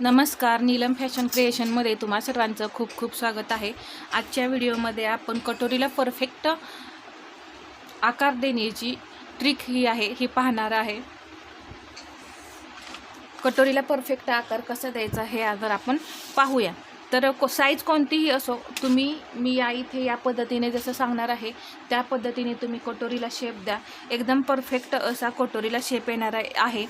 नमस्कार नीलम फॅशन क्रिएशनमध्ये तुम्हा सर्वांचं खूप खूप स्वागत आहे. आजच्या व्हिडिओमध्ये आपण कटोरीला परफेक्ट आकार देण्याची ट्रिक ही आहे ही पाहणार आहे. कटोरीला परफेक्ट आकार कसा द्यायचा हे अगर आपण पाहूया. तर को साईज कोणतीही असो तुम्ही मी या इथे या पद्धतीने जसं सांगणार आहे त्या पद्धतीने तुम्ही कटोरीला शेप द्या. एकदम परफेक्ट असा कटोरीला शेप येणार आहे.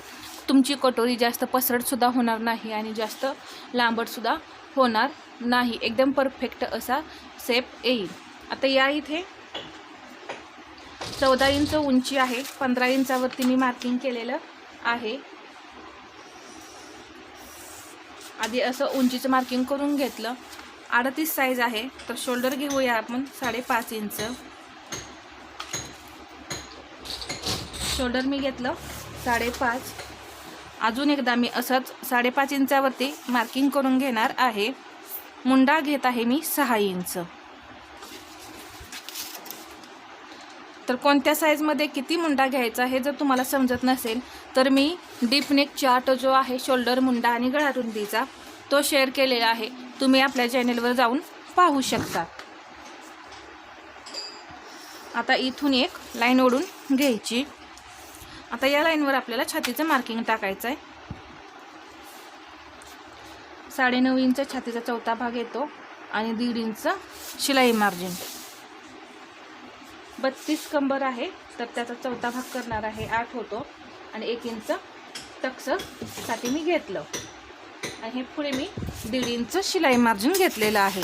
तुमची कटोरी जास्त पसरटसुद्धा होणार नाही आणि जास्त लांबटसुद्धा होणार नाही. एकदम परफेक्ट असा सेप येईल. आता या इथे चौदा इंच उंची आहे. पंधरा इंचावरती मी मार्किंग केलेलं आहे. आधी असं उंचीचं मार्किंग करून घेतलं. अडतीस साईज आहे. तर शोल्डर घेऊया आपण. साडेपाच इंच. शोल्डर मी घेतलं. साडेपाच. अजून एकदा मी असंच साडेपाच इंचावरती मार्किंग करून घेणार आहे. मुंडा घेत आहे मी सहा इंच. तर कोणत्या साईजमध्ये किती मुंडा घ्यायचा हे जर तुम्हाला समजत नसेल तर मी डीपनेक चार्ट जो आहे शोल्डर मुंडा आणि गळारुंदीचा तो शेअर केलेला आहे. तुम्ही आपल्या चॅनेलवर जाऊन पाहू शकता. आता इथून एक लाईन ओढून घ्यायची. आता या लाईनवर आपल्याला छातीचं मार्किंग टाकायचं आहे साडेनऊ इंच छातीचा चौथा भाग येतो आणि दीड इंच शिलाई मार्जिन बत्तीस कंबर आहे तर त्याचा चौथा भाग करणार आहे आठ होतो. आणि एक इंच टक्ससाठी मी घेतलं. आणि हे पुढे मी दीड इंच शिलाई मार्जिन घेतलेलं आहे.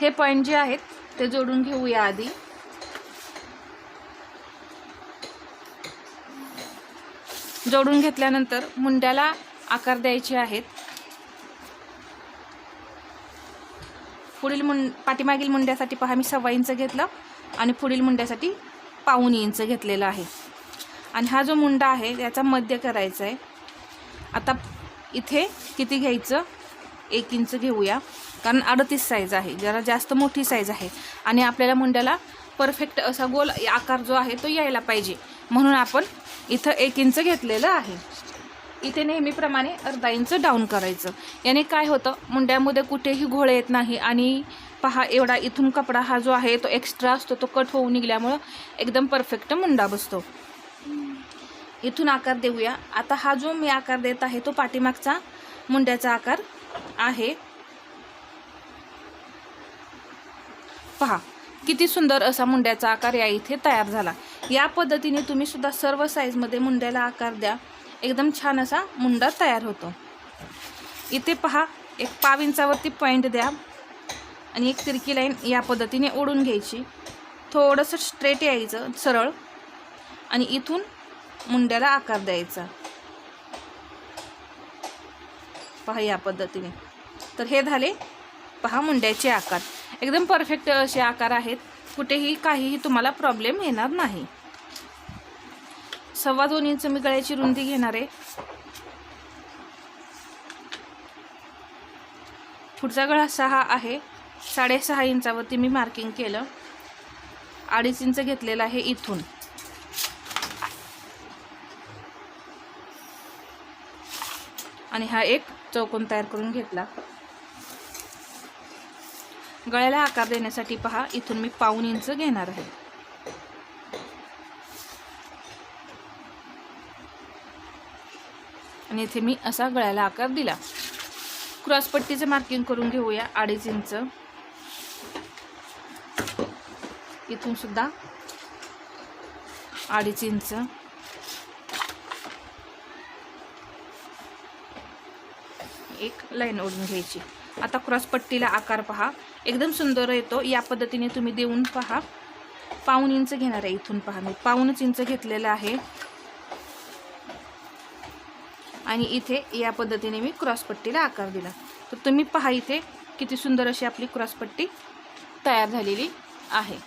हे पॉईंट जे आहेत ते जोडून घेऊया आधी. जोडून घेतल्यानंतर मुंड्याला आकार द्यायचे आहेत. पुढील मुं पाठीमागील मुंड्यासाठी पहा मी सव्वा इंच घेतलं आणि पुढील मुंड्यासाठी पाऊन इंच घेतलेलं आहे. आणि हा जो मुंडा आहे याचा मध्य करायचा आहे. आता इथे किती घ्यायचं? एक इंच घेऊया. कारण अडतीस साईज आहे. जरा जास्त मोठी साईज आहे. आणि आपल्याला मुंड्याला परफेक्ट असा गोल आकार जो आहे तो यायला पाहिजे. म्हणून आपण इथं एक इंच घेतलेलं आहे. इथे नेहमीप्रमाणे अर्धा इंच डाऊन करायचं. याने काय होतं? मुंड्यामध्ये कुठेही घोळ येत नाही आणि पहा एवढा इथून कपडा हा जो आहे तो एक्स्ट्रा असतो तो कट होऊन निघल्यामुळं एकदम परफेक्ट मुंडा बसतो. इथून आकार देऊया. आता हा जो मी आकार देत आहे तो पाठीमागचा मुंड्याचा आकार आहे. पहा किती सुंदर असा मुंड्याचा आकार या इथे तयार झाला. या पद्धतीने तुम्ही सुद्धा सर्व साईजमध्ये मुंड्याला आकार द्या. एकदम छान असा मुंडा तयार होतो. इथे पहा एक पाव इंचावरती पॉईंट द्या. आणि एक तिरकी लाईन या पद्धतीने ओढून घ्यायची. थोडंसं स्ट्रेट यायचं सरळ. आणि इथून मुंड्याला आकार द्यायचा. पहा या पद्धतीने. तर हे झाले पहा मुंड्याचे आकार. एकदम परफेक्ट असे आकार आहेत. कुठेही काहीही तुम्हाला प्रॉब्लेम येणार नाही. सव्वा दोन इंच मी गळ्याची रुंदी घेणार आहे. पुढचा गळा सहा आहे. साडेसहा इंचावरती मी मार्किंग केलं. अडीच इंच घेतलेलं आहे इथून. आणि हा एक चौकोन तयार करून घेतला. गळ्याला आकार देण्यासाठी पहा इथून मी पाऊन इंच घेणार आहे. आणि इथे मी असा गळ्याला आकार दिला. क्रॉसपट्टीचं मार्किंग करून घेऊया अडीच इंच. इथून सुद्धा अडीच इंच. एक लाईन ओढून घ्यायची. आता क्रॉसपट्टीला आकार पहा. एकदम सुंदर येतो. या पद्धतीने तुम्ही देऊन पहा. पाऊन इंच घेणार आहे इथून पहा मी. पाऊनच इंच घेतलेलं आहे. आणि इथे या पद्धतीने मी क्रॉसपट्टीला आकार दिला. तर तुम्ही पहा इथे किती सुंदर अशी आपली क्रॉसपट्टी तयार झालेली आहे.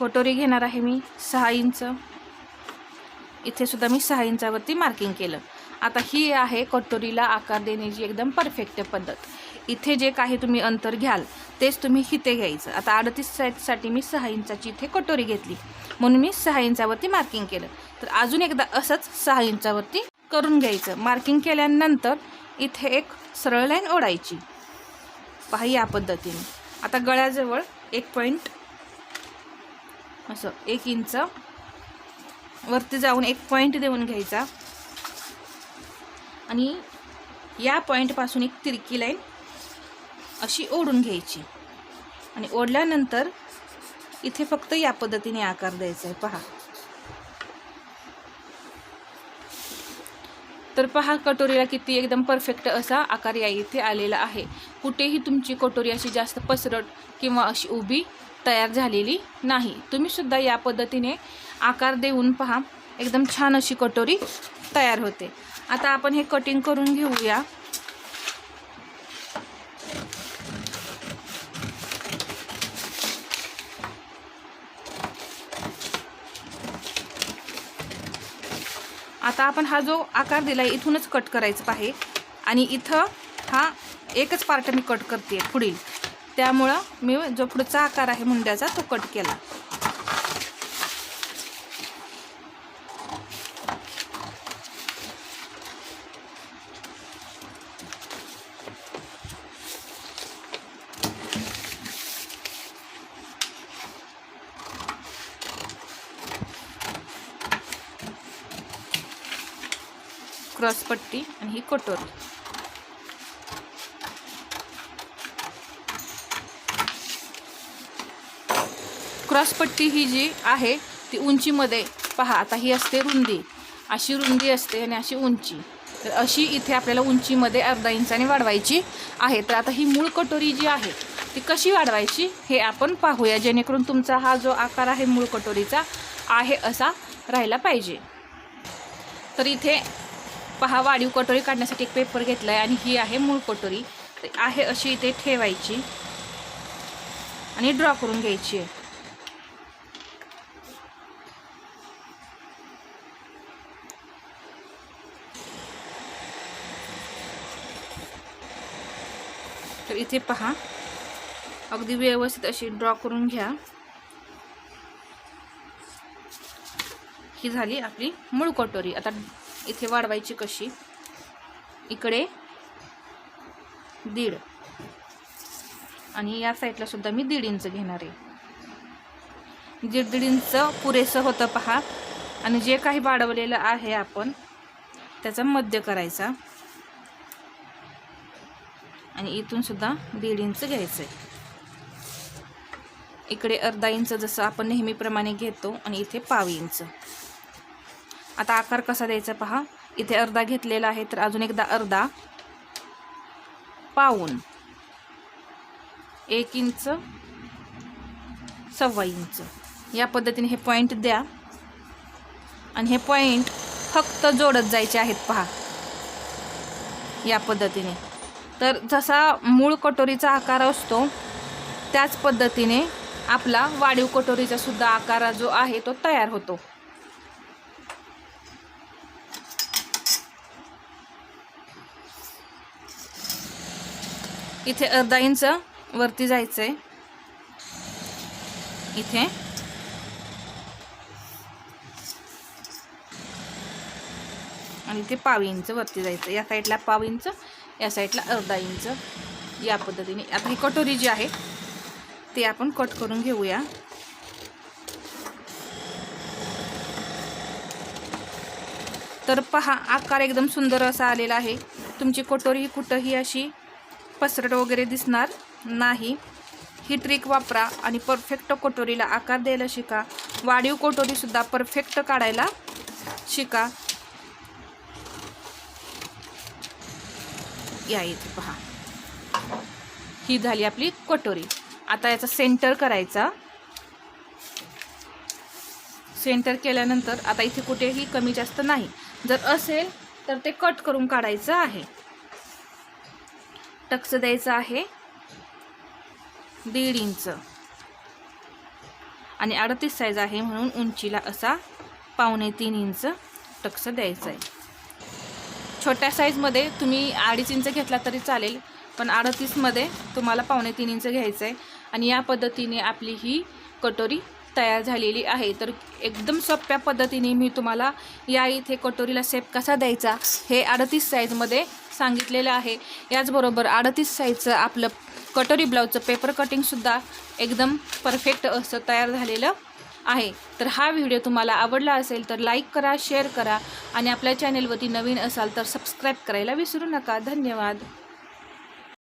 कटोरी घेणार आहे मी सहा इंच. इथे सुद्धा मी सहा इंचावरती मार्किंग केलं. आता ही आहे कटोरीला आकार देण्याची एकदम परफेक्ट पद्धत. इथे जे काही तुम्ही अंतर घ्याल तेच तुम्ही हिथे घ्यायचं. आता अडतीस साईजसाठी मी सहा इंचाची इथे कटोरी घेतली. म्हणून मी सहा इंचावरती मार्किंग केलं. तर अजून एकदा असंच सहा इंचावरती करून घ्यायचं. मार्किंग केल्यानंतर इथे एक सरळ लाईन ओढायची. पहा या पद्धतीने. आता गळ्याजवळ एक पॉईंट असं एक इंच वरती जाऊन एक पॉईंट देऊन घ्यायचा. आणि या पॉईंटपासून एक तिरकी लाईन अशी ओढून घ्यायची. आणि ओढल्यानंतर इथे फक्त या पद्धतीने आकार द्यायचा आहे. पहा. तर पहा कटोरीला किती एकदम परफेक्ट असा आकार या इथे आलेला आहे. कुठेही तुमची कटोरी अशी जास्त पसरट किंवा अशी उभी तयार झालेली नाही. तुम्ही सुद्धा या पद्धतीने आकार देऊन पहा. एकदम छान अशी कटोरी तयार होते. आता आपण हे कटिंग करून घेऊया. आता आपण हा जो आकार दिला आहे इथूनच कट करायचं आहे. आणि इथं हा एकच पार्ट मी कट करते पुढील. त्यामुळं मी जो पुढचा आकार आहे मुंड्याचा तो कट केला. क्रॉस पट्टी आणि ही कटोरी. क्रॉस पट्टी ही जी आहे ती उंचीमध्ये पहा आता ही असते रुंदी. अशी रुंदी असते आणि अशी उंची. तर अशी इथे आपल्याला उंचीमध्ये अर्धा इंचाने वाढवायची आहे. तर आता ही मूळ कटोरी जी आहे ती कशी वाढवायची हे आपण पाहूया. जेणेकरून तुमचा हा जो आकार आहे मूळ कटोरीचा आहे असा राहिला पाहिजे. तर इथे पहा वाढीव कटोरी काढण्यासाठी एक पेपर घेतला आहे आणि ही आहे मूळ कटोरी. तर आहे अशी इथे ठेवायची आणि ड्रॉ करून घ्यायची आहे. तर इथे पहा अगदी व्यवस्थित अशी ड्रॉ करून घ्या. ही झाली आपली मूळ कटोरी. आता इथे वाढवायची कशी? इकडे दीड. आणि या साईडला सुद्धा मी दीड इंच घेणार आहे. दीड दीड इंच पुरेसं होतं पहा. आणि जे काही वाढवलेलं आहे आपण त्याचा मध्य करायचा. आणि इथून सुद्धा दीड इंच घ्यायचं आहे. इकडे अर्धा इंच जसं आपण नेहमीप्रमाणे घेतो आणि इथे पाव इंच. आता आकार कसा द्यायचा पहा. इथे अर्धा घेतलेला आहे तर अजून एकदा अर्धा. पाऊन. एक इंच सव्वा इंच. या पद्धतीने हे पॉईंट द्या. आणि हे पॉईंट फक्त जोडत जायचे आहेत पहा. या पद्धतीने. तर जसा मूळ कटोरीचा आकार असतो त्याच पद्धतीने आपला वाढीव कटोरीचा सुद्धा आकार जो आहे तो तयार होतो. इथे अर्धा इंच वरती जायचं आहे इथे. आणि इथे पाव इंच वरती जायचं या साईडला पाव इंच या साईडला अर्धा इंच. या पद्धतीने. आता ही कटोरी जी आहे ती आपण कट करून घेऊया. तर पहा आकार एकदम सुंदर असा आलेला आहे. तुमची कटोरी कुठंही अशी पसरट वगैरे दिसणार नाही. ही ट्रिक वापरा आणि परफेक्ट कटोरीला आकार द्यायला शिका. वाढीव कटोरीसुद्धा परफेक्ट काढायला शिका. या इथे पहा. ही झाली आपली कटोरी आता याचा सेंटर करायचा. सेंटर केल्यानंतर आता इथे कुठेही कमी जास्त नाही. जर असेल तर ते कट करून काढायचं आहे. टक्स द्यायचं आहे. दीड इंच. आणि अडतीस साईज आहे म्हणून उंचीला असा पावणे तीन इंच टक्स द्यायचं आहे. छोट्या साईजमध्ये तुम्ही अडीच इंच घेतला तरी चालेल पण अडतीसमध्ये तुम्हाला पावणे तीन इंच घ्यायचं आहे. आणि या पद्धतीने आपली ही कटोरी तयार झालेली आहे. तर एकदम सोप्या पद्धतीने मी तुम्हाला या इथे कटोरीला सेप कसा द्यायचा हे अडतीस साईजमध्ये सांगितलेलं आहे. याचबरोबर अडतीस साईजचं आपलं कटोरी ब्लाऊजचं पेपर कटिंगसुद्धा एकदम परफेक्ट असं तयार झालेलं आहे. तर हा व्हिडिओ तुम्हाला आवडला असेल तर लाईक करा शेअर करा आणि आपल्या चॅनेलवरती नवीन असाल तर सबस्क्राईब करायला विसरू नका. धन्यवाद.